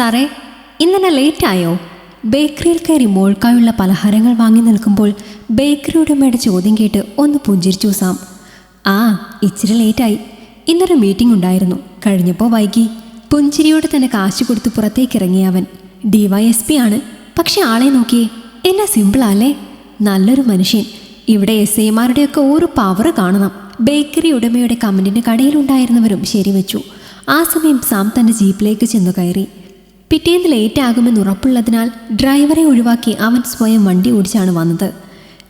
സാറേ ഇന്നെന്നെ ലേറ്റായോ? ബേക്കറിയിൽ കയറി മോൾക്കായുള്ള പലഹാരങ്ങൾ വാങ്ങി നിൽക്കുമ്പോൾ ബേക്കറി ഉടമയുടെ ചോദ്യം കേട്ട് ഒന്ന് പുഞ്ചിരിച്ചു സാം. ആ ഇച്ചിരി ലേറ്റായി. ഇന്നൊരു മീറ്റിംഗ് ഉണ്ടായിരുന്നു. കഴിഞ്ഞപ്പോൾ വൈകി. പുഞ്ചിരിയോട് തന്നെ കാശ് കൊടുത്ത് പുറത്തേക്ക് ഇറങ്ങിയ അവൻ. ഡിവൈഎസ്പി ആണ്. പക്ഷെ ആളെ നോക്കിയേ എന്നാ സിമ്പിളല്ലേ നല്ലൊരു മനുഷ്യൻ. ഇവിടെ എസ് ഐമാരുടെയൊക്കെ ഓരോ പവർ കാണണം. ബേക്കറി ഉടമയുടെ കമന്റിന് കടയിലുണ്ടായിരുന്നവരും ശരിവെച്ചു. ആ സമയം സാം തന്റെ ജീപ്പിലേക്ക് ചെന്നു കയറി. പിറ്റേന്ന് ലേറ്റ് ആകുമെന്ന് ഉറപ്പുള്ളതിനാൽ ഡ്രൈവറെ ഒഴിവാക്കി അവൻ സ്വയം വണ്ടി ഓടിച്ചാണ് വന്നത്.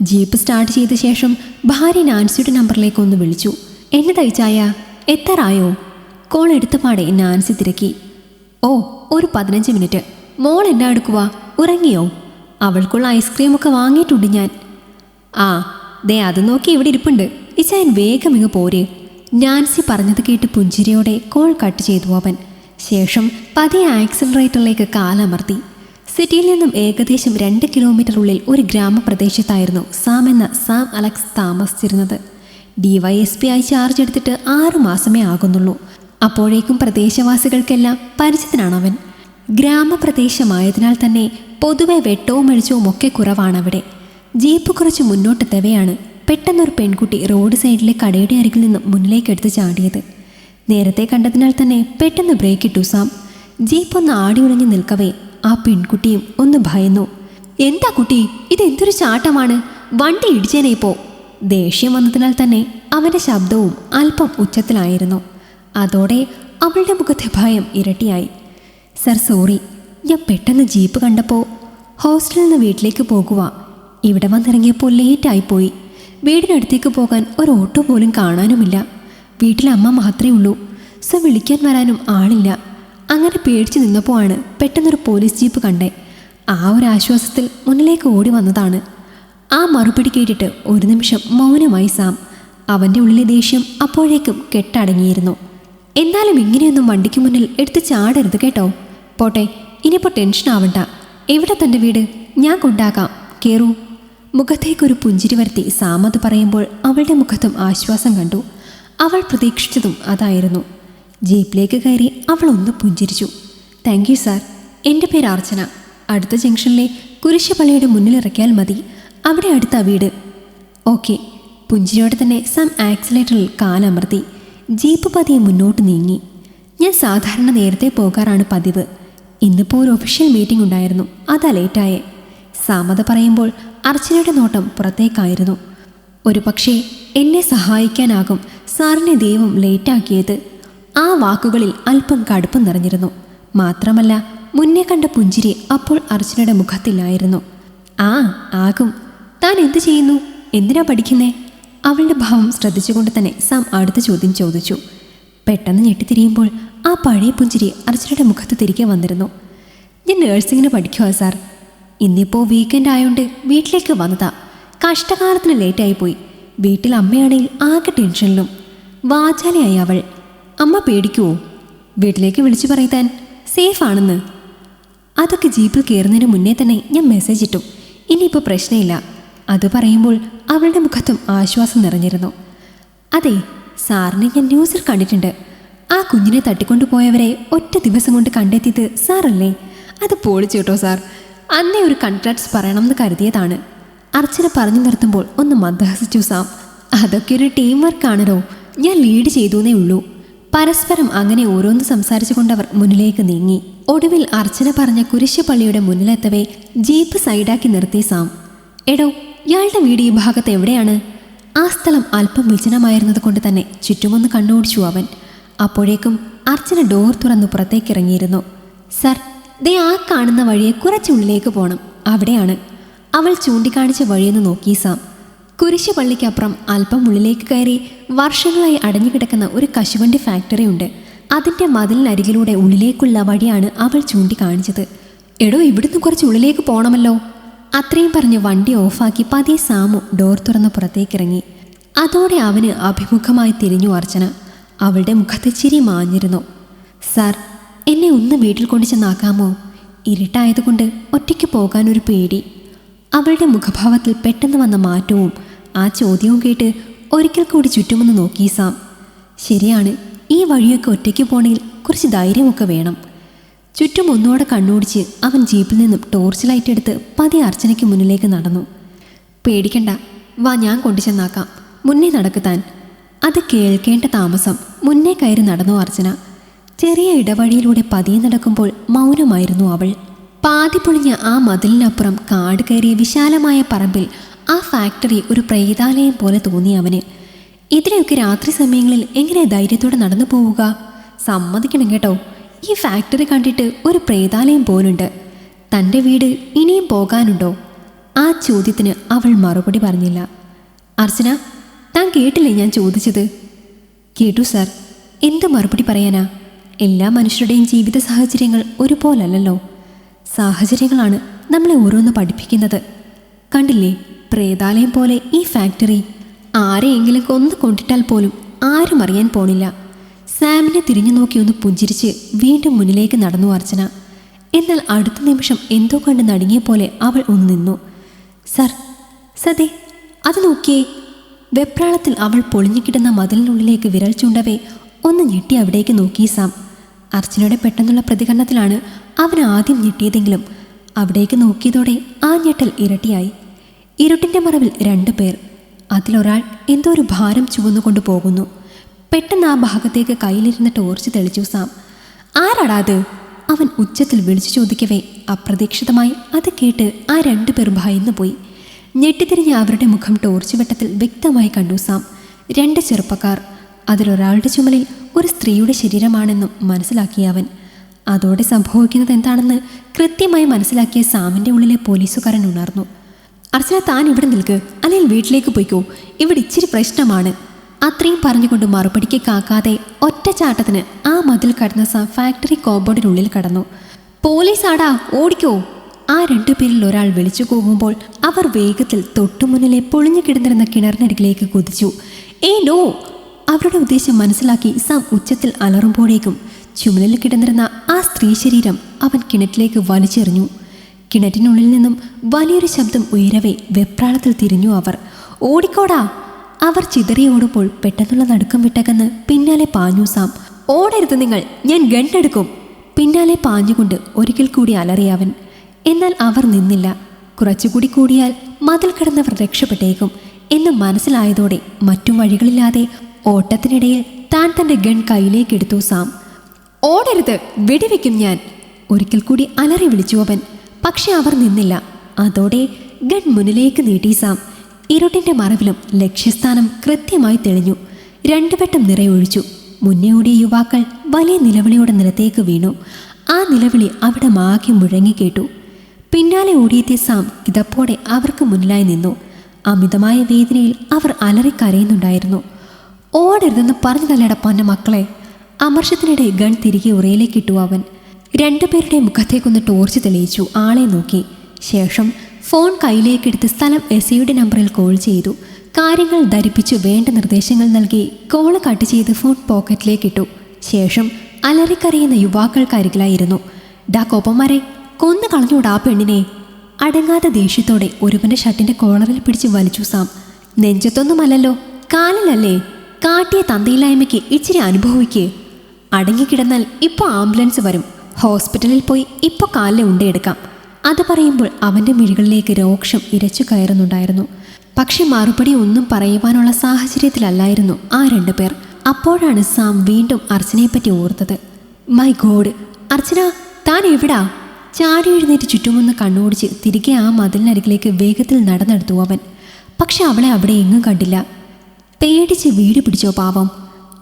ജീപ്പ് സ്റ്റാർട്ട് ചെയ്ത ശേഷം ഭാര്യ നാൻസിയുടെ നമ്പറിലേക്ക് ഒന്ന് വിളിച്ചു. എന്നെ തയ്ച്ചായ എത്താറായോ? കോൾ എടുത്തപാടെ നാൻസി തിരക്കി. ഓ ഒരു പതിനഞ്ച് മിനിറ്റ്. മോൾ എന്നാ എടുക്കുക ഉറങ്ങിയോ? അവൾക്കുള്ള ഐസ്ക്രീമൊക്കെ വാങ്ങിയിട്ടുണ്ട് ഞാൻ. ആ ദേ അത് നോക്കി ഇവിടെ ഇരിപ്പുണ്ട്. ഇച്ചായൻ വേഗം ഇങ്ങ് പോരെ. നാൻസി പറഞ്ഞത് കേട്ട് പുഞ്ചിരിയോടെ കോൾ കട്ട് ചെയ്തു അവൻ. ശേഷം പതിയെ ആക്സിലറേറ്ററിലേക്ക് കാലമർത്തി. സിറ്റിയിൽ നിന്നും ഏകദേശം രണ്ട് കിലോമീറ്റർ ഉള്ളിൽ ഒരു ഗ്രാമപ്രദേശത്തായിരുന്നു സാം എന്ന സാം അലക്സ് താമസിച്ചിരുന്നത്. ഡിവൈഎസ്പി ആയി ചാർജ് എടുത്തിട്ട് ആറു മാസമേ ആകുന്നുള്ളൂ. അപ്പോഴേക്കും പ്രദേശവാസികൾക്കെല്ലാം പരിചിതനാണ് അവൻ ഗ്രാമപ്രദേശമായതിനാൽ തന്നെ പൊതുവെ വെട്ടവും വെളിച്ചവും ഒക്കെ കുറവാണവിടെ. ജീപ്പ് കുറച്ച് മുന്നോട്ട് തെവയാണ് പെട്ടെന്നൊരു പെൺകുട്ടി റോഡ് സൈഡിലെ കടയുടെ അരികിൽ നിന്ന് മുന്നിലേക്ക് എടുത്ത് ചാടിയത്. നേരത്തെ കണ്ടതിനാൽ തന്നെ പെട്ടെന്ന് ബ്രേക്ക് ഇട്ടു സാം. ജീപ്പ് ഒന്ന് ആടി ഉടഞ്ഞു നിൽക്കവേ ആ പെൺകുട്ടിയും ഒന്ന് ഭയന്നു. എന്താ കുട്ടി? ഇതെന്തൊരു ചാട്ടമാണ്? വണ്ടി ഇടിച്ചേനെ ഇപ്പോ. ദേഷ്യം വന്നതിനാൽ തന്നെ അവന്റെ ശബ്ദവും അല്പം ഉച്ചത്തിലായിരുന്നു. അതോടെ അവളുടെ മുഖത്തെ ഭയം ഇരട്ടിയായി. Sir sorry. ഞാൻ പെട്ടെന്ന് ജീപ്പ് കണ്ടപ്പോൾ ഹോസ്റ്റലിൽ നിന്ന് വീട്ടിലേക്ക് പോകുക ഇവിടെ വന്നിറങ്ങിയപ്പോൾ ലേറ്റായിപ്പോയി വീടിനടുത്തേക്ക് പോകാൻ ഒരു ഓട്ടോ പോലും കാണാനുമില്ല. വീട്ടിൽ അമ്മ മാത്രമേ ഉള്ളൂ. സോ വിളിക്കാൻ വരാനും ആളില്ല. അങ്ങനെ പേടിച്ചു നിന്നപ്പോൾ ആണ് പെട്ടെന്നൊരു പോലീസ് ജീപ്പ് കണ്ടേ. ആ ഒരു ആശ്വാസത്തിൽ മുന്നിലേക്ക് ഓടി വന്നതാണ്. ആ മറുപടി കേട്ടിട്ട് ഒരു നിമിഷം മൗനമായി സാം. അവന്റെ ഉള്ളിലെ ദേഷ്യം അപ്പോഴേക്കും കെട്ടടങ്ങിയിരുന്നു. എന്നാലും ഇങ്ങനെയൊന്നും വണ്ടിക്ക് മുന്നിൽ എടുത്ത് ചാടരുത് കേട്ടോ. പോട്ടെ ഇനിയിപ്പോൾ ടെൻഷൻ ആവണ്ട. എവിടെ തന്റെ വീട്? ഞാൻ കൊണ്ടാക്കാം. കേറൂ. മുഖത്തേക്കൊരു പുഞ്ചിരി വരുത്തി സാമത് പറയുമ്പോൾ അവളുടെ മുഖത്തും ആശ്വാസം കണ്ടു. അവൾ പ്രതീക്ഷിച്ചതും അതായിരുന്നു. ജീപ്പിലേക്ക് കയറി അവൾ ഒന്ന് പുഞ്ചിരിച്ചു. താങ്ക് യു സാർ എന്റെ പേര് അർച്ചന. അടുത്ത ജംഗ്ഷനിലെ കുരിശുപള്ളിയുടെ മുന്നിൽ ഇറക്കിയാൽ മതി. അവിടെ അടുത്ത വീട്. ഓക്കെ പുഞ്ചിരിയോടെ തന്നെ സാം ആക്സിലേറ്ററിൽ കാലമർത്തി. ജീപ്പ് പതിയെ മുന്നോട്ട് നീങ്ങി. ഞാൻ സാധാരണ നേരത്തെ പോകാറാണ് പതിവ്. ഇന്നിപ്പോൾ ഒരു ഒഫീഷ്യൽ മീറ്റിംഗ് ഉണ്ടായിരുന്നു. അതാ ലേറ്റായേ. സാമത പറയുമ്പോൾ അർച്ചനയുടെ നോട്ടം പുറത്തേക്കായിരുന്നു. ഒരു പക്ഷേ എന്നെ സഹായിക്കാനാകും. സാറിനെ ദൈവം ലേറ്റാക്കിയത്. ആ വാക്കുകളിൽ അല്പം കടുപ്പം നിറഞ്ഞിരുന്നു. മാത്രമല്ല മുന്നേ കണ്ട പുഞ്ചിരി അപ്പോൾ അർച്ചനയുടെ മുഖത്തില്ലായിരുന്നു ആ ആകും. താൻ എന്ത് ചെയ്യുന്നു? എന്തിനാ പഠിക്കുന്നേ? അവളുടെ ഭാവം ശ്രദ്ധിച്ചുകൊണ്ട് തന്നെ സാം അടുത്ത ചോദ്യം ചോദിച്ചു. പെട്ടെന്ന് ഞെട്ടിത്തിരിയുമ്പോൾ ആ പഴയ പുഞ്ചിരി അർച്ചനയുടെ മുഖത്ത് തിരികെ വന്നിരുന്നു. ഞാൻ നേഴ്സിങ്ങിന് പഠിക്കുക സാർ. ഇന്നിപ്പോൾ വീക്കെൻഡ് ആയതുകൊണ്ട് വീട്ടിലേക്ക് വന്നതാ. കഷ്ടകാലത്തിന് ലേറ്റായി പോയി. വീട്ടിൽ അമ്മയാണെങ്കിൽ ആകെ ടെൻഷനിലും വാചാലയായി അവൾ. അമ്മ പേടിക്കുവോ? വീട്ടിലേക്ക് വിളിച്ചു പറയുത്താൻ സേഫ് ആണെന്ന്. അതൊക്കെ ജീപ്പിൽ കയറുന്നതിന് മുന്നേ തന്നെ ഞാൻ മെസ്സേജ് ഇട്ടു. ഇനിയിപ്പോൾ പ്രശ്നമില്ല. അത് പറയുമ്പോൾ അവളുടെ മുഖത്തും ആശ്വാസം നിറഞ്ഞിരുന്നു. അതെ സാറിനെ ഞാൻ ന്യൂസിൽ കണ്ടിട്ടുണ്ട്. ആ കുഞ്ഞിനെ തട്ടിക്കൊണ്ടുപോയവരെ ഒറ്റ ദിവസം കൊണ്ട് കണ്ടെത്തിയത് സാറല്ലേ? അത് പൊളിച്ചു കേട്ടോ സാർ. അന്നേ ഒരു കൺട്രാക്ട്സ് പറയണമെന്ന് കരുതിയതാണ്. അർച്ചന പറഞ്ഞു നിർത്തുമ്പോൾ ഒന്ന് മന്ദഹസിച്ചു സാം. അതൊക്കെ ഒരു ടീം വർക്കാണല്ലോ ഞാൻ ലീഡ് ചെയ്തുവെന്നേ ഉള്ളൂ. പരസ്പരം അങ്ങനെ ഓരോന്ന് സംസാരിച്ചുകൊണ്ടവർ മുന്നിലേക്ക് നീങ്ങി. ഒടുവിൽ അർച്ചന പറഞ്ഞ കുരിശുപള്ളിയുടെ മുന്നിലെത്തവേ ജീപ്പ് സൈഡാക്കി നിർത്തി സാം. എടോ ഇയാളുടെ വീട് ഈ ഭാഗത്ത് എവിടെയാണ്? ആ സ്ഥലം അല്പം വിജനമായിരുന്നത് കൊണ്ട് തന്നെ ചുറ്റുമൊന്ന് കണ്ണോടിച്ചു അവൻ. അപ്പോഴേക്കും അർച്ചന ഡോർ തുറന്നു പുറത്തേക്ക് ഇറങ്ങിയിരുന്നു. സർ ദേ ആ കാണുന്ന വഴിയെ കുറച്ചുള്ളിലേക്ക് പോണം. അവിടെയാണ്. അവൾ ചൂണ്ടിക്കാണിച്ച വഴിയെന്ന് നോക്കി സാം. കുരിശ് പള്ളിക്കപ്പുറം അല്പം ഉള്ളിലേക്ക് കയറി വർഷങ്ങളായി അടഞ്ഞുകിടക്കുന്ന ഒരു കശുവണ്ടി ഫാക്ടറി ഉണ്ട്. അതിന്റെ മതിലിനരികിലൂടെ ഉള്ളിലേക്കുള്ള വഴിയാണ് അവൾ ചൂണ്ടിക്കാണിച്ചത്. എടോ ഇവിടുന്ന് കുറച്ച് ഉള്ളിലേക്ക് പോകണമല്ലോ അത്രയും പറഞ്ഞ് വണ്ടി ഓഫാക്കി പതിയെ സാമു ഡോർ തുറന്ന് പുറത്തേക്കിറങ്ങി. അതോടെ അവന് അഭിമുഖമായി തിരിഞ്ഞു അർച്ചന. അവളുടെ മുഖത്ത് ചിരി മാഞ്ഞിരുന്നു. സാർ എന്നെ ഒന്ന് വീട്ടിൽ കൊണ്ടു ചെന്നാക്കാമോ? ഇരുട്ടായതുകൊണ്ട് ഒറ്റയ്ക്ക് പോകാൻ ഒരു പേടി. അവളുടെ മുഖഭാവത്തിൽ പെട്ടെന്ന് വന്ന മാറ്റവും ആ ചോദ്യവും കേട്ട് ഒരിക്കൽ കൂടി ചുറ്റുമൊന്ന് നോക്കി സാം. ശരിയാണ് ഈ വഴിയൊക്കെ ഒറ്റയ്ക്ക് പോണെങ്കിൽ കുറച്ച് ധൈര്യമൊക്കെ വേണം. ചുറ്റും ഒന്നോടെ കണ്ണോടിച്ച് അവൻ ജീപ്പിൽ നിന്നും ടോർച്ച് ലൈറ്റ് എടുത്ത് പതി അർച്ചനയ്ക്ക് മുന്നിലേക്ക് നടന്നു. പേടിക്കണ്ട വാ ഞാൻ കൊണ്ടുചെന്നാക്കാം മുന്നേ നടക്കുത്താൻ അത് കേൾക്കേണ്ട താമസം. മുന്നേ കയറി നടന്നു അർച്ചന. ചെറിയ ഇടവഴിയിലൂടെ പതിയെ നടക്കുമ്പോൾ മൗനമായിരുന്നു അവൾ. പാതി പൊളിഞ്ഞ ആ മതിലിനപ്പുറം കാട് കയറിയ വിശാലമായ പറമ്പിൽ ആ ഫാക്ടറി ഒരു പ്രേതാലയം പോലെ തോന്നി അവന്. ഇതിനെയൊക്കെ രാത്രി സമയങ്ങളിൽ എങ്ങനെ ധൈര്യത്തോടെ നടന്നു പോവുക? സമ്മതിക്കണം കേട്ടോ. ഈ ഫാക്ടറി കണ്ടിട്ട് ഒരു പ്രേതാലയം പോലുണ്ട്. തന്റെ വീട് ഇനിയും പോകാനുണ്ടോ? ആ ചോദ്യത്തിന് അവൾ മറുപടി പറഞ്ഞില്ല. അർച്ചന താൻ കേട്ടില്ലേ ഞാൻ ചോദിച്ചത്? കേട്ടു സർ. എന്ത് മറുപടി പറയാനാ? എല്ലാ മനുഷ്യരുടെയും ജീവിത സാഹചര്യങ്ങൾ ഒരുപോലല്ലല്ലോ. സാഹചര്യങ്ങളാണ് നമ്മളെ ഓരോന്ന് പഠിപ്പിക്കുന്നത്. കണ്ടില്ലേ? പ്രേതാലയം പോലെ ഈ ഫാക്ടറി ആരെയെങ്കിലും കൊന്നു കൊണ്ടിട്ടാൽ പോലും ആരും അറിയാൻ പോണില്ല. സാമിനെ തിരിഞ്ഞു നോക്കി ഒന്ന് പുഞ്ചിരിച്ച് വീണ്ടും മുന്നിലേക്ക് നടന്നു അർച്ചന. എന്നാൽ അടുത്ത നിമിഷം എന്തോ കണ്ട് നടുങ്ങിയ പോലെ അവൾ ഒന്ന് നിന്നു. സർ സതെ അത് നോക്കിയേ. വെപ്രാളത്തിൽ അവൾ പൊളിഞ്ഞുകിടന്ന മതിലിനുള്ളിലേക്ക് വിരൽ ചൂണ്ടവേ ഒന്ന് ഞെട്ടി അവിടേക്ക് നോക്കി സാം. അർച്ചനയുടെ പെട്ടെന്നുള്ള പ്രതികരണത്തിലാണ് അവൻ ആദ്യം ഞെട്ടിയതെങ്കിലും. അവിടേക്ക് നോക്കിയതോടെ ആ ഞെട്ടൽ ഇരട്ടിയായി. ഇരുട്ടിന്റെ മറവിൽ രണ്ടു പേർ. അതിലൊരാൾ എന്തോ ഒരു ഭാരം ചുവന്നുകൊണ്ട് പോകുന്നു. പെട്ടെന്ന് ആ ഭാഗത്തേക്ക് കയ്യിലിരുന്ന ടോർച്ച് തെളിച്ചു സാം ആരാടാത് അവൻ ഉച്ചത്തിൽ വിളിച്ചു ചോദിക്കവേ അപ്രതീക്ഷിതമായി അത് കേട്ട് ആ രണ്ടു പേർ ഭയന്നു പോയി. ഞെട്ടിത്തിരിഞ്ഞ അവരുടെ മുഖം ടോർച്ച് വെട്ടത്തിൽ വ്യക്തമായി കണ്ടു സാം രണ്ട് ചെറുപ്പക്കാർ. അതിലൊരാളുടെ ചുമലിൽ ഒരു സ്ത്രീയുടെ ശരീരമാണെന്നും മനസ്സിലാക്കിയ അവൻ. അതോടെ സംഭവിക്കുന്നത് എന്താണെന്ന് കൃത്യമായി മനസ്സിലാക്കിയ സാമിന്റെ ഉള്ളിലെ പോലീസുകാരൻ ഉണർന്നു. അർച്ചന താൻ ഇവിടെ നിൽക്ക്. അല്ലെങ്കിൽ വീട്ടിലേക്ക് പോയിക്കോ. ഇവിടെ ഇച്ചിരി പ്രശ്നമാണ്. അത്രയും പറഞ്ഞുകൊണ്ട് മറുപടിക്ക് കാക്കാതെ ഒറ്റച്ചാട്ടത്തിന് ആ മതിൽ കടന്ന സ ഫാക്ടറി കോമ്പൗണ്ടിനുള്ളിൽ കടന്നു. പോലീസ് ആടാ ഓടിക്കോ. ആ രണ്ടുപേരിൽ ഒരാൾ വിളിച്ചു കൂവുമ്പോൾ അവർ വേഗത്തിൽ തൊട്ടുമുന്നിലെ പൊളിഞ്ഞു കിടന്നിരുന്ന കിണറിനരികിലേക്ക് കുതിച്ചു. ഏ നോ അവരുടെ ഉദ്ദേശം മനസ്സിലാക്കി സാം ഉച്ചത്തിൽ അലറുമ്പോഴേക്കും ചുമലിൽ കിടന്നിരുന്ന ആ സ്ത്രീ ശരീരം അവൻ കിണറ്റിലേക്ക് വലിച്ചെറിഞ്ഞു. കിണറ്റിനുള്ളിൽ നിന്നും വലിയൊരു ശബ്ദം ഉയരവേ വെപ്രാളത്തിൽ തിരിഞ്ഞു അവർ. ഓടിക്കോടാ. അവർ ചിതറി ഓടുമ്പോൾ പെട്ടെന്നുള്ള നടുക്കം വിട്ടകന്ന് പിന്നാലെ പാഞ്ഞു സാം ഓടരുത് നിങ്ങൾ ഞാൻ ഗണ്ടെടുക്കും പിന്നാലെ പാഞ്ഞുകൊണ്ട് ഒരിക്കൽ കൂടി അലറിയവൻ എന്നാൽ അവർ നിന്നില്ല. കുറച്ചുകൂടി കൂടിയാൽ മതിൽ കടന്നവർ രക്ഷപ്പെട്ടേക്കും എന്ന് മനസ്സിലായതോടെ മറ്റു വഴികളില്ലാതെ ഓട്ടത്തിനിടയിൽ താൻ തന്റെ ഗൺ കയ്യിലേക്കെടുത്തു സാം ഓടരുത് വെടിവെക്കും ഞാൻ. ഒരിക്കൽ കൂടി അലറി വിളിച്ചു അവൻ. പക്ഷെ അവർ നിന്നില്ല. അതോടെ ഗൺ മുന്നിലേക്ക് നീട്ടി സാം. ഇരുട്ടിന്റെ മറവിലും ലക്ഷ്യസ്ഥാനം കൃത്യമായി തെളിഞ്ഞു. രണ്ടു വട്ടം നിറയൊഴിച്ചു. മുന്നേ ഓടിയ യുവാക്കൾ വലിയ നിലവിളിയോടെ നിലത്തേക്ക് വീണു. ആ നിലവിളി അവിടെ മാകെ മുഴങ്ങിക്കേട്ടു പിന്നാലെ ഓടിയെത്തിയ സാം കിതപ്പോടെ അവർക്ക് മുന്നിലായി നിന്നു. അമിതമായ വേദനയിൽ അവർ അലറി അലറിക്കരയുന്നുണ്ടായിരുന്നു. ഓടരുതെന്ന് പറഞ്ഞതല്ലേട പൊന്ന മക്കളെ. അമർഷത്തിനിടെ ഗൺ തിരികെ ഉറയിലേക്ക് ഇട്ടു അവൻ. രണ്ടുപേരുടെ മുഖത്തേക്കൊന്ന് ടോർച്ച് തെളിയിച്ചു. ആളെ നോക്കി. ശേഷം ഫോൺ കയ്യിലേക്കെടുത്ത് സ്ഥലം എസ് ഐയുടെ നമ്പറിൽ കോൾ ചെയ്തു. കാര്യങ്ങൾ ധരിപ്പിച്ചു വേണ്ട നിർദ്ദേശങ്ങൾ നൽകി കോൾ കട്ട് ചെയ്ത് ഫോൺ പോക്കറ്റിലേക്കിട്ടു ശേഷം അലറിക്കറിയുന്ന യുവാക്കൾക്കരികിലായിരുന്നു ഡാ കോപ്പന്മാരെ കൊന്നു കളഞ്ഞൂടാ പെണ്ണിനെ. അടങ്ങാത്ത ദേഷ്യത്തോടെ ഒരുവന്റെ ഷർട്ടിന്റെ കോളറിൽ പിടിച്ച് വലിച്ചു സാം. നെഞ്ചത്തൊന്നുമല്ലല്ലോ കാലിലല്ലേ? കാട്ടിയ തന്തയില്ലായ്മയ്ക്ക് ഇച്ചിരി അനുഭവിക്കേ. അടങ്ങിക്കിടന്നാൽ ഇപ്പോൾ ആംബുലൻസ് വരും. ഹോസ്പിറ്റലിൽ പോയി ഇപ്പോൾ കാലിലെ ഉണ്ടെടുക്കാം അത് പറയുമ്പോൾ അവന്റെ മിഴികളിലേക്ക് രോക്ഷം ഇരച്ചു കയറുന്നുണ്ടായിരുന്നു. പക്ഷെ മറുപടി ഒന്നും പറയുവാനുള്ള സാഹചര്യത്തിലല്ലായിരുന്നു ആ രണ്ടു പേർ. അപ്പോഴാണ് സാം വീണ്ടും അർച്ചനയെപ്പറ്റി ഓർത്തത്. മൈ ഗോഡ് അർച്ചന താൻ എവിടാ? ചാടി എഴുന്നേറ്റ് ചുറ്റുമൊന്ന് കണ്ണോടിച്ച് തിരികെ ആ മതിലിനരികിലേക്ക് വേഗത്തിൽ നടന്നെടുത്തു അവൻ. പക്ഷെ അവളെ അവിടെ എങ്ങും കണ്ടില്ല. പേടിച്ച് വീട് പിടിച്ചോ പാവം.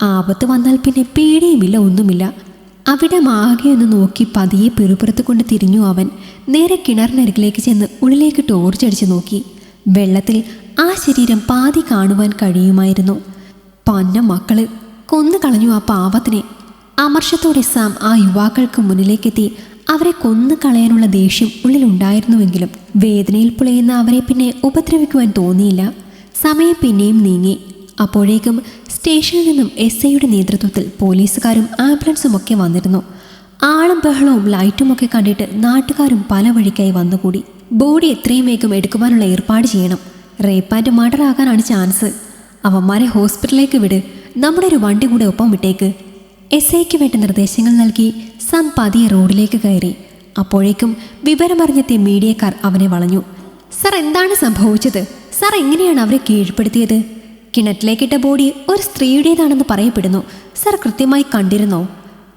ആപത്ത് വന്നാൽ പിന്നെ പേടിയുമില്ല ഒന്നുമില്ല. അവിടെ മാകെ ഒന്ന് നോക്കി പതിയെ പിറുപുറത്ത് കൊണ്ട് തിരിഞ്ഞു അവൻ. നേരെ കിണറിനരികിലേക്ക് ചെന്ന് ഉള്ളിലേക്ക് ടോർച്ചടിച്ച് നോക്കി. വെള്ളത്തിൽ ആ ശരീരം പാതി കാണുവാൻ കഴിയുമായിരുന്നു. പന്ന മക്കൾ കൊന്നു കളഞ്ഞു ആ പാവത്തിനെ. അമർഷത്തോടെ സാം ആ യുവാക്കൾക്ക് മുന്നിലേക്കെത്തി അവരെ കൊന്നു കളയാനുള്ള ദേഷ്യം ഉള്ളിലുണ്ടായിരുന്നുവെങ്കിലും വേദനയിൽ പുളയുന്ന അവരെ പിന്നെ ഉപദ്രവിക്കുവാൻ തോന്നിയില്ല. സമയം പിന്നെയും നീങ്ങി. അപ്പോഴേക്കും സ്റ്റേഷനിൽ നിന്നും എസ് ഐയുടെ നേതൃത്വത്തിൽ പോലീസുകാരും ആംബുലൻസും ഒക്കെ വന്നിരുന്നു. ആളും ബഹളവും ലൈറ്റും ഒക്കെ കണ്ടിട്ട് നാട്ടുകാരും പല വഴിക്കായി വന്നുകൂടി. ബോഡി എത്രയും വേഗം എടുക്കുവാനുള്ള ഏർപ്പാട് ചെയ്യണം. റേപ്പ് ആൻഡ് മർഡർ ആകാനാണ് ചാൻസ്. അവന്മാരെ ഹോസ്പിറ്റലിലേക്ക് വിട്. നമ്മുടെ ഒരു വണ്ടി കൂടെ ഒപ്പം വിട്ടേക്ക്. എസ് ഐക്ക് വേണ്ട നിർദ്ദേശങ്ങൾ നൽകി സം പതിയെ റോഡിലേക്ക് കയറി. അപ്പോഴേക്കും വിവരമറിഞ്ഞെത്തിയ മീഡിയക്കാർ അവനെ വളഞ്ഞു. സർ എന്താണ് സംഭവിച്ചത്? സർ എങ്ങനെയാണ് അവരെ കീഴ്പ്പെടുത്തിയത്? കിണറ്റിലേക്കിട്ട ബോഡി ഒരു സ്ത്രീയുടേതാണെന്ന് പറയപ്പെടുന്നു. സർ കൃത്യമായി കണ്ടിരുന്നോ?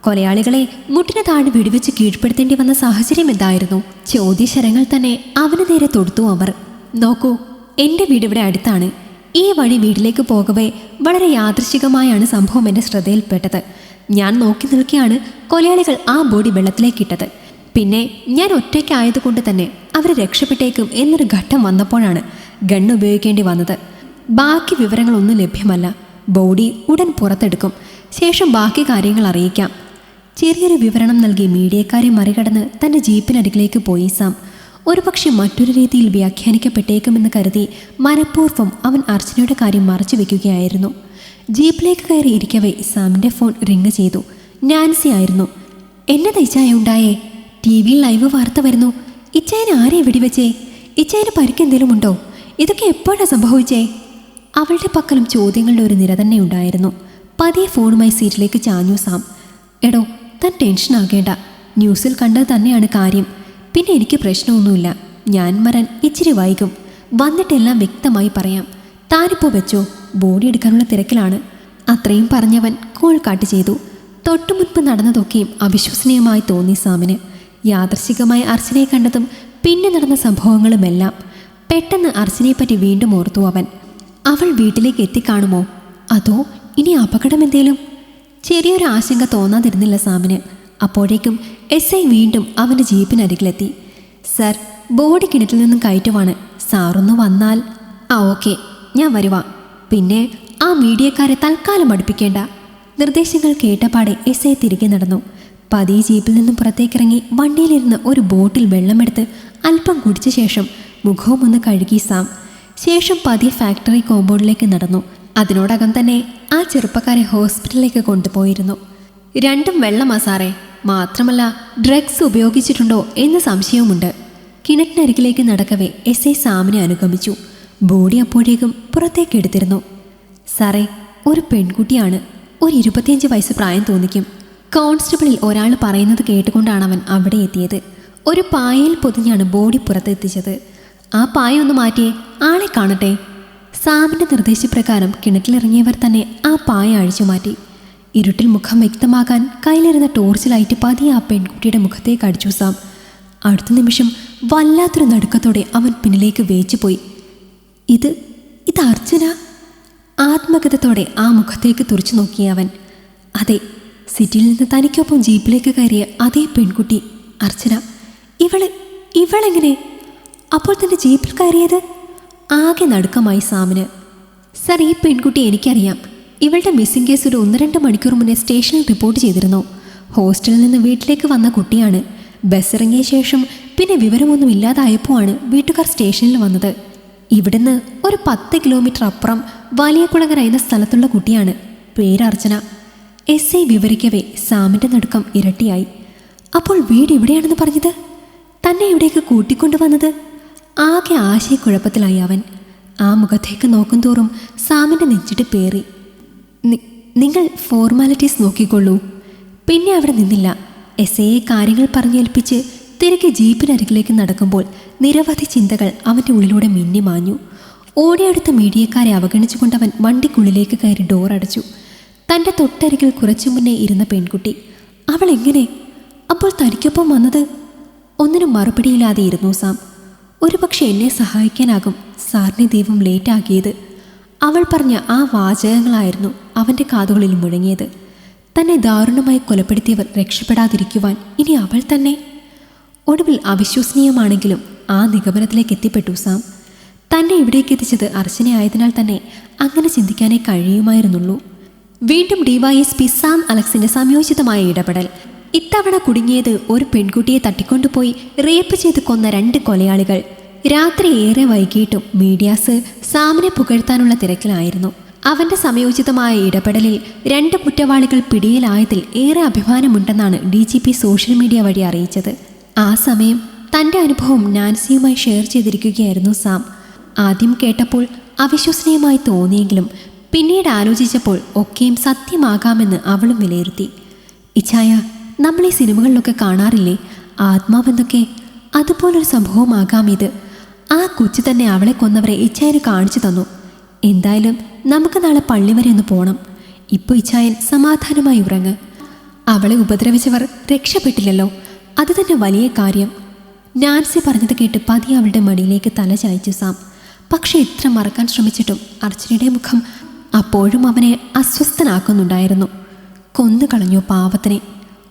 കൊലയാളികളെ മുട്ടിന് താഴെ വെടിവെച്ച് കീഴ്പ്പെടുത്തേണ്ടി വന്ന സാഹചര്യം എന്തായിരുന്നു? ചോദ്യശരങ്ങൾ തന്നെ അവന് നേരെ തൊടുത്തു അവർ. നോക്കൂ എന്റെ വീട് ഇവിടെ അടുത്താണ്. ഈ വഴി വീട്ടിലേക്ക് പോകവേ വളരെ യാദൃശികമായാണ് സംഭവം എന്റെ ശ്രദ്ധയിൽപ്പെട്ടത്. ഞാൻ നോക്കി നിൽക്കിയാണ് കൊലയാളികൾ ആ ബോഡി വെള്ളത്തിലേക്കിട്ടത്. പിന്നെ ഞാൻ ഒറ്റയ്ക്കായതുകൊണ്ട് തന്നെ അവരെ രക്ഷപ്പെട്ടേക്കും എന്നൊരു ഘട്ടം വന്നപ്പോഴാണ് ഗൺ ഉപയോഗിക്കേണ്ടി വന്നത്. ബാക്കി വിവരങ്ങളൊന്നും ലഭ്യമല്ല. ബോഡി ഉടൻ പുറത്തെടുക്കും. ശേഷം ബാക്കി കാര്യങ്ങൾ അറിയിക്കാം. ചെറിയൊരു വിവരണം നൽകി മീഡിയക്കാരെ മറികടന്ന് തന്റെ ജീപ്പിനരികിലേക്ക് പോയി സാം. ഒരുപക്ഷെ മറ്റൊരു രീതിയിൽ വ്യാഖ്യാനിക്കപ്പെട്ടേക്കുമെന്ന് കരുതി മനഃപൂർവം അവൻ അർച്ചനയുടെ കാര്യം മറച്ചു വെക്കുകയായിരുന്നു. ജീപ്പിലേക്ക് കയറി ഇരിക്കവേ സാമിന്റെ ഫോൺ റിങ് ചെയ്തു. നാൻസി ആയിരുന്നു. എന്നെ തയ്ച്ചായ ഉണ്ടായേ? ടി വിയിൽ ലൈവ് വാർത്ത വരുന്നു. ഇച്ചായന് ആരെ വെടിവെച്ചേ? ഇച്ചായന് പരിക്കെന്തേലും ഉണ്ടോ? ഇതൊക്കെ എപ്പോഴാണ് സംഭവിച്ചേ? അവളുടെ പക്കലും ചോദ്യങ്ങളുടെ ഒരു നിര തന്നെ ഉണ്ടായിരുന്നു. പതിയെ ഫോണുമായി സീറ്റിലേക്ക് ചാഞ്ഞു സാം. എടോ താൻ ടെൻഷൻ ആകേണ്ട. ന്യൂസിൽ കണ്ടത് തന്നെയാണ് കാര്യം. പിന്നെ എനിക്ക് പ്രശ്നമൊന്നുമില്ല. ഞാൻ വരാൻ ഇച്ചിരി വൈകും. വന്നിട്ടെല്ലാം വ്യക്തമായി പറയാം. താനിപ്പോൾ വെച്ചോ? ബോഡി എടുക്കാനുള്ള തിരക്കിലാണ്. അത്രയും പറഞ്ഞവൻ കോൾ കാട്ട് ചെയ്തു. തൊട്ടുമുൻപ് നടന്നതൊക്കെയും അവിശ്വസനീയമായി തോന്നി സാമിന്. യാദർശികമായി അർച്ചനയെ കണ്ടതും പിന്നെ നടന്ന സംഭവങ്ങളുമെല്ലാം പെട്ടെന്ന് അർച്ചനയെപ്പറ്റി വീണ്ടും ഓർത്തു അവൻ. അവൾ വീട്ടിലേക്ക് എത്തിക്കാണുമോ? അതോ ഇനി അപകടം എന്തേലും? ചെറിയൊരു ആശങ്ക തോന്നാതിരുന്നില്ല സാമിന്. അപ്പോഴേക്കും എസ് ഐ വീണ്ടും അവന്റെ ജീപ്പിനരികിലെത്തി. സർ ബോഡി കിണറ്റിൽ നിന്നും കയറ്റുവാണ്. സാറൊന്ന് വന്നാൽ. ആ ഓക്കെ. ഞാൻ വരുവാ. പിന്നെ ആ മീഡിയക്കാരെ തൽക്കാലം അടുപ്പിക്കേണ്ട. നിർദ്ദേശങ്ങൾ കേട്ടപാടെ എസ് ഐ തിരികെ നടന്നു. പതിയെ ജീപ്പിൽ നിന്നും പുറത്തേക്കിറങ്ങി വണ്ടിയിലിരുന്ന് ഒരു ബോട്ടിൽ വെള്ളമെടുത്ത് അല്പം കുടിച്ച ശേഷം മുഖവും ഒന്ന് കഴുകി സാം. ശേഷം പതിയെ ഫാക്ടറി കോമ്പൗണ്ടിലേക്ക് നടന്നു. അതിനോടകം തന്നെ ആ ചെറുപ്പക്കാരെ ഹോസ്പിറ്റലിലേക്ക് കൊണ്ടുപോയിരുന്നു. രണ്ടും വെള്ളമാ സാറേ. മാത്രമല്ല ഡ്രഗ്സ് ഉപയോഗിച്ചിട്ടുണ്ടോ എന്ന് സംശയവുമുണ്ട്. കിണറ്റിനരികിലേക്ക് നടക്കവേ എസ് ഐ സാമിനെ അനുഗമിച്ചു. ബോഡി അപ്പോഴേക്കും പുറത്തേക്ക് എടുത്തിരുന്നു. സാറേ ഒരു പെൺകുട്ടിയാണ്. ഒരു ഇരുപത്തിയഞ്ച് വയസ്സ് പ്രായം തോന്നിക്കും. കോൺസ്റ്റബിളിൽ ഒരാൾ പറയുന്നത് കേട്ടുകൊണ്ടാണ് അവൻ അവിടെ എത്തിയത്. ഒരു പായയിൽ പൊതിഞ്ഞാണ് ബോഡി പുറത്തെത്തിച്ചത്. ആ പായ ഒന്ന് മാറ്റിയേ ആളെ കാണട്ടെ. സാമിന്റെ നിർദ്ദേശപ്രകാരം കിണറ്റിലിറങ്ങിയവർ തന്നെ ആ പായ അഴിച്ചു മാറ്റി. ഇരുട്ടിൽ മുഖം വ്യക്തമാകാൻ കയ്യിലിരുന്ന ടോർച്ച് ലൈറ്റ് പതിയെ ആ പെൺകുട്ടിയുടെ മുഖത്തേക്ക് അടിച്ചു സാം. അടുത്ത നിമിഷം വല്ലാത്തൊരു നടുക്കത്തോടെ അവൻ പിന്നിലേക്ക് വേച്ചു പോയി. ഇത് ഇത് അർച്ചന ആത്മഗതത്തോടെ ആ മുഖത്തേക്ക് തുറച്ചു നോക്കിയ അവൻ. അതെ സിറ്റിയിൽ നിന്ന് തനിക്കൊപ്പം ജീപ്പിലേക്ക് കയറിയ അതേ പെൺകുട്ടി അർച്ചന ഇവൾ ഇവളെങ്ങനെ? അപ്പോൾ തന്റെ ജീപ്പിൽ കയറിയത്? ആകെ നടുക്കമായി സാമിന്. സർ ഈ പെൺകുട്ടി എനിക്കറിയാം. ഇവളുടെ മിസ്സിംഗ് കേസ് ഒരു ഒന്ന് രണ്ട് മണിക്കൂർ മുന്നേ സ്റ്റേഷനിൽ റിപ്പോർട്ട് ചെയ്തിരുന്നു. ഹോസ്റ്റലിൽ നിന്ന് വീട്ടിലേക്ക് വന്ന കുട്ടിയാണ്. ബസ് ഇറങ്ങിയ ശേഷം പിന്നെ വിവരമൊന്നും ഇല്ലാതായപ്പോൾ ആണ് വീട്ടുകാർ സ്റ്റേഷനിൽ വന്നത്. ഇവിടുന്ന് ഒരു പത്ത് കിലോമീറ്റർ അപ്പുറം വലിയ കുളങ്ങര എന്ന സ്ഥലത്തുള്ള കുട്ടിയാണ്. പേരർച്ചന. എസ് ഐ വിവരിക്കവേ സാമിന്റെ നടുക്കം ഇരട്ടിയായി. അപ്പോൾ വീട് ഇവിടെയാണെന്ന് പറഞ്ഞത്? തന്നെ ഇവിടേക്ക് കൂട്ടിക്കൊണ്ടുവന്നത്? ആകെ ആശയക്കുഴപ്പത്തിലായി അവൻ. ആ മുഖത്തേക്ക് നോക്കും തോറും സാമിന്റെ നെഞ്ചിട്ട് പേറി. നിങ്ങൾ ഫോർമാലിറ്റീസ് നോക്കിക്കൊള്ളൂ. പിന്നെ അവിടെ നിന്നില്ല. എസ് എയെ കാര്യങ്ങൾ പറഞ്ഞേൽപ്പിച്ച് തിരികെ ജീപ്പിനരികിലേക്ക് നടക്കുമ്പോൾ നിരവധി ചിന്തകൾ അവന്റെ ഉള്ളിലൂടെ മിന്നി മാഞ്ഞു. ഓടിയടുത്ത മീഡിയക്കാരെ അവഗണിച്ചുകൊണ്ടവൻ വണ്ടിക്കുള്ളിലേക്ക് കയറി ഡോർ അടച്ചു. തന്റെ തൊട്ടരികിൽ കുറച്ചു മുന്നേ ഇരുന്ന പെൺകുട്ടി അവൾ എങ്ങനെ? അപ്പോൾ തനിക്കൊപ്പം വന്നത്? ഒന്നിനും മറുപടിയില്ലാതെ ഇരുന്നു സാം. ഒരുപക്ഷെ എന്നെ സഹായിക്കാനാകും. സാറിനെ ദൈവം ലേറ്റാക്കിയത്. അവൾ പറഞ്ഞ ആ വാചകങ്ങളായിരുന്നു അവന്റെ കാതുകളിൽ മുഴങ്ങിയത്. തന്നെ ദാരുണമായി കൊലപ്പെടുത്തിയവർ രക്ഷപ്പെടാതിരിക്കുവാൻ ഇനി അവൾ തന്നെ? ഒടുവിൽ അവിശ്വസനീയമാണെങ്കിലും ആ നിഗമനത്തിലേക്ക് എത്തിപ്പെട്ടു സാം. തന്നെ ഇവിടേക്ക് എത്തിച്ചത് അർച്ചനയായതിനാൽ തന്നെ അങ്ങനെ ചിന്തിക്കാനേ കഴിയുമായിരുന്നുള്ളൂ. വീണ്ടും ഡിവൈഎസ്പി സാം അലക്സിന്റെ സംയോജിതമായ ഇടപെടൽ. ഇത്തവണ കുടുങ്ങിയത് ഒരു പെൺകുട്ടിയെ തട്ടിക്കൊണ്ടുപോയി റേപ്പ് ചെയ്ത് കൊന്ന രണ്ട് കൊലയാളികൾ. രാത്രി ഏറെ വൈകിട്ടും മീഡിയാസ് സാമിനെ പുകഴ്ത്താനുള്ള തിരക്കിലായിരുന്നു. അവന്റെ സമയോചിതമായ ഇടപെടലിൽ രണ്ട് കുറ്റവാളികൾ പിടിയിലായതിൽ ഏറെ അഭിമാനമുണ്ടെന്നാണ് D G P social media വഴി അറിയിച്ചത്. ആ സമയം തന്റെ അനുഭവം നാൻസിയുമായി ഷെയർ ചെയ്തിരിക്കുകയായിരുന്നു സാം. ആദ്യം കേട്ടപ്പോൾ അവിശ്വസനീയമായി തോന്നിയെങ്കിലും പിന്നീട് ആലോചിച്ചപ്പോൾ ഒക്കെയും സത്യമാകാമെന്ന് അവളും വിലയിരുത്തി. ഇച്ചായ നമ്മൾ ഈ സിനിമകളിലൊക്കെ കാണാറില്ലേ? ആത്മാവെന്നൊക്കെ അതുപോലൊരു സംഭവമാകാം ഇത് ആ കൊച്ചു തന്നെ അവളെ കൊന്നവരെ ഇച്ചായന് കാണിച്ചു തന്നു. എന്തായാലും നമുക്ക് നാളെ പള്ളി വരെ ഒന്ന് പോണം. ഇപ്പോൾ ഇച്ചായൻ സമാധാനമായി ഉറങ്ങ്. അവളെ ഉപദ്രവിച്ചവർ രക്ഷപ്പെട്ടില്ലല്ലോ. അത് തന്നെ വലിയ കാര്യം. നാൻസി പറഞ്ഞത് കേട്ട് പതി അവളുടെ മടിയിലേക്ക് തല ചായച്ചു സാം. പക്ഷെ ഇത്ര മറക്കാൻ ശ്രമിച്ചിട്ടും അർച്ചനയുടെ മുഖം അപ്പോഴും അവനെ അസ്വസ്ഥനാക്കുന്നുണ്ടായിരുന്നു. കൊന്നു കളഞ്ഞു പാവത്തിനെ.